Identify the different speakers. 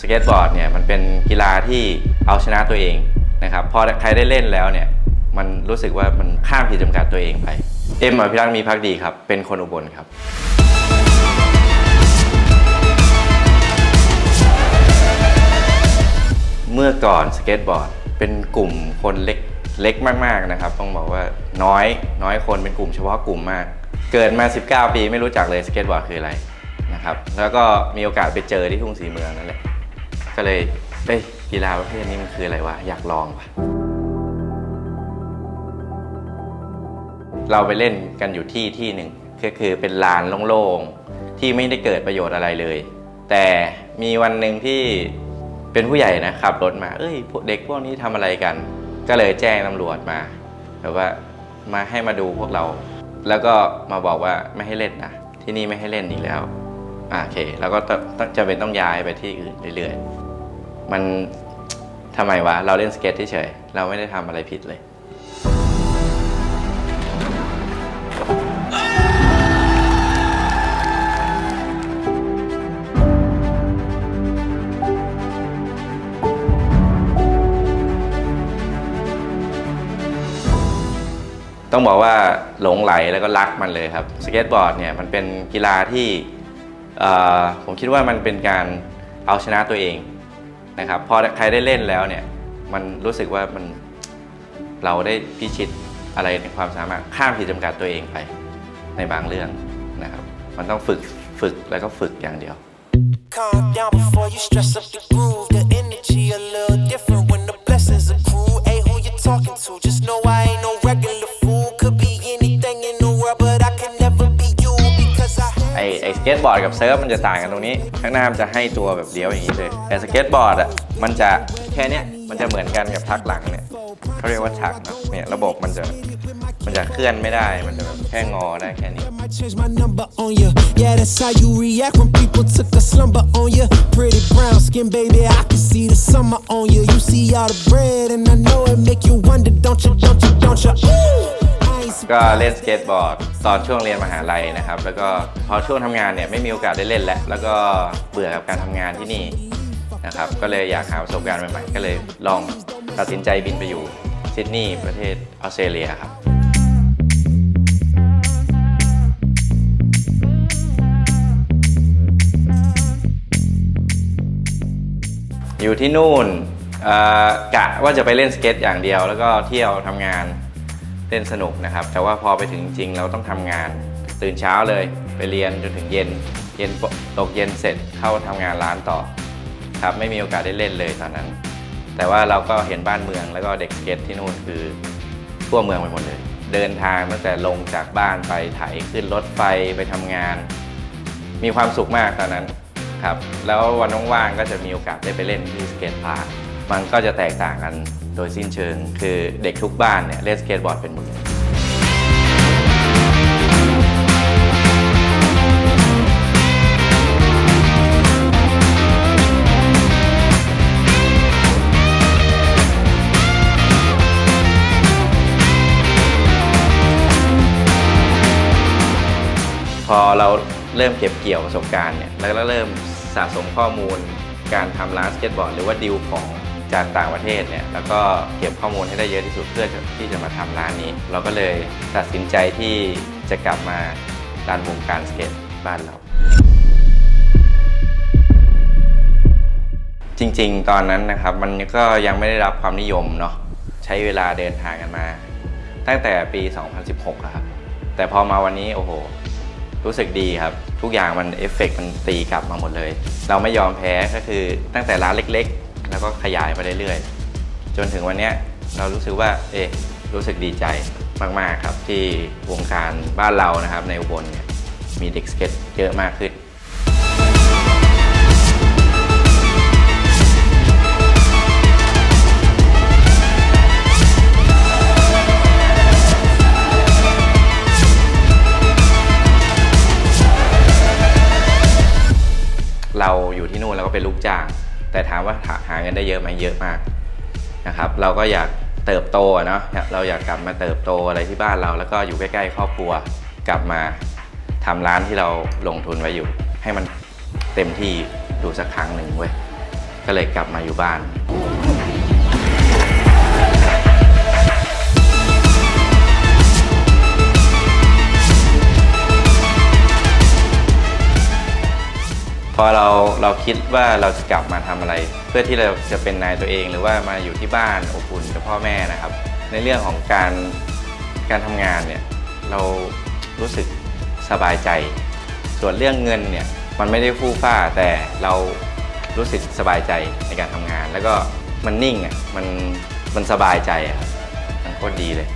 Speaker 1: สเก็ตบอร์ดเนี่ยมันเป็นกีฬาที่เอาชนะตัวเองนะครับพอใครได้เล่นแล้วเนี่ยมันรู้สึกว่ามันข้ามขีดจำกัดตัวเองไป เอ็มอภิรักษ์มีพักดีครับ เป็นคนอุบลครับเมื่อก่อนสเก็ตบอร์ดเป็นกลุ่มคนเล็กเล็กมากๆนะครับ ต้องบอกว่าน้อยน้อยคนเป็นกลุ่มเฉพาะกลุ่มมาก เกิดมา 19 ปีไม่รู้จักเลยสเก็ตบอร์ดคืออะไรนะครับแล้วก็มีโอกาสไปเจอที่ทุ่งสีเมืองนั่นแหละ ก็เลยเอ้ยกีฬาประเภทนี้มันคืออะไรวะ อยากลองวะเราไปเล่นกันอยู่ที่ที่หนึ่งก็คือเป็นลานโล่งๆที่ไม่ได้เกิดประโยชน์อะไรเลย แต่มีวันหนึ่งที่เป็นผู้ใหญ่นะขับรถมา เอ้ยเด็กพวกนี้ทำอะไรกัน ก็เลยแจ้งตำรวจมาแบบว่ามาให้มาดูพวกเรา แล้วก็มาบอกว่าไม่ให้เล่นนะที่นี่ไม่ให้เล่นอีกแล้วโอเค แล้วก็ต้องจะเป็นต้องย้ายไปที่อื่นเรื่อยๆ มันทำไมวะ เราเล่นสเก็ตเฉยๆเราไม่ได้ทำอะไรผิดเลย ต้องบอกว่าหลงไหลแล้วก็รักมันเลยครับสเก็ตบอร์ดเนี่ยมันเป็นกีฬาที่เอ่อผมคิดว่ามันเป็นการเอาชนะตัวเอง นะครับพอใครได้เล่นแล้วเนี่ยมันรู้สึกว่ามันเราได้พิชิตอะไรในความสามารถข้ามขีดจำกัดตัวเองไปในบางเรื่องนะครับ มันต้องฝึกฝึกแล้วก็ฝึกอย่างเดียว
Speaker 2: Calm down before you stress up the groove. The energy a
Speaker 1: บอร์ดกับเซิร์ฟมันจะต่างกันตรงนี้ ข้างหน้ามันจะให้ตัวแบบเลี้ยวอย่างนี้เลย แต่สเก็ตบอร์ดอะมันจะแค่เนี้ยมันจะเหมือนกันกับทักหลังเนี่ยเขาเรียกว่าทักเนอะเนี่ยระบบมันจะมันจะเคลื่อนไม่ได้ มันจะแบบแค่งอได้แค่นี้
Speaker 2: I might change my number on you. Yeah, that's how you react when people took a slumber on you. Pretty brown skin, baby, I can see the summer on you. You see all the bread, and I know it make you wonder, don't you, don't you, don't you? Ooh, I ain't
Speaker 1: ก็เล่นสเก็ตบอร์ดตอนช่วงเรียนมหาลัยนะครับ แล้วก็พอช่วงทำงานเนี่ยไม่มีโอกาสได้เล่นแล้วแล้วก็เบื่อกับการทำงานที่นี่นะครับ ก็เลยอยากหาประสบการณ์ใหม่ๆ ก็เลยลองตัดสินใจบินไปอยู่ซิดนีย์ประเทศออสเตรเลียครับอยู่ที่นู่นเอ่อกะว่าจะไปเล่นสเก็ตอย่างเดียว แล้วก็เที่ยวทำงาน เล่นสนุกนะครับ แต่ว่าพอไปถึงจริงเราต้องทำงาน ตื่นเช้าเลยไปเรียนจนถึงเย็น เย็นตกเย็นเสร็จเข้าทำงานร้านต่อครับไม่มีโอกาสได้เล่นเลยตอนนั้น แต่ว่าเราก็เห็นบ้านเมืองแล้วก็เด็กสเก็ตที่นู่นคือทั่วเมืองไปหมดเลย เดินทางตั้งแต่ลงจากบ้านไปไถขึ้นรถไฟไปทำงาน มีความสุขมากตอนนั้นครับแล้ววันว่างๆก็จะมีโอกาสได้ไปเล่นที่สเก็ตพาร์ค มันก็จะแตกต่างกันโดยสิ้นเชิง คือเด็กทุกบ้านเนี่ยเล่นสเก็ตบอร์ดเป็นหมดเลยพอเราเริ่มเก็บเกี่ยวประสบการณ์เนี่ยแล้วก็เริ่มสะสมข้อมูลการทำร้านสเก็ตบอร์ด หรือว่าดิวของ จากต่างประเทศเนี่ยแล้วก็เก็บข้อมูลให้ได้เยอะที่สุดเพื่อที่จะมาทำร้านนี้ เราก็เลยตัดสินใจที่จะกลับมาดันวงการสเก็ตบ้านเรา จริงๆ ตอนนั้นนะครับมันก็ยังไม่ได้รับความนิยมเนาะใช้เวลาเดินทางกันมา ตั้งแต่ปี 2016ครับแต่พอมาวันนี้โอ้โหรู้สึกดีครับ ทุกอย่างมันเอฟเฟกต์มันตีกลับมาหมดเลย เราไม่ยอมแพ้ก็คือตั้งแต่ร้านเล็ก แล้วก็ขยายไปเรื่อยๆ จนถึงวันนี้เรารู้สึกว่าเอ๊ะรู้สึกดีใจมากๆครับ ที่วงการบ้านเรานะครับ ในอุบลเนี่ยมีเด็กสเก็ตเยอะมากขึ้นเราอยู่ที่นู่นเราก็เป็นลูกจ้าง แต่ถามว่าหาหาเงินได้เยอะไหมเยอะมากนะครับเราก็อยากเติบโตเนาะเราอยากกลับมาเติบโตอะไรที่บ้านเรา แล้วก็อยู่ใกล้ๆครอบครัวกลับมาทำร้านที่เราลงทุนไว้อยู่ ให้มันเต็มที่ดูสักครั้งหนึ่งเว้ยก็เลยกลับมาอยู่บ้านพอเรา เราคิดว่าเราจะกลับมาทำอะไร เพื่อที่เราจะเป็นนายตัวเอง หรือว่ามาอยู่ที่บ้านอบอุ่นกับพ่อแม่นะครับ ในเรื่องของการการทำงานเนี่ยเรารู้สึกสบายใจ ส่วนเรื่องเงินเนี่ยมันไม่ได้ฟู่ฟ้าแต่เรารู้สึกสบายใจในการทำงาน แล้วก็มันนิ่งอะมันมันสบายใจอะครับมันโคตรดีเลย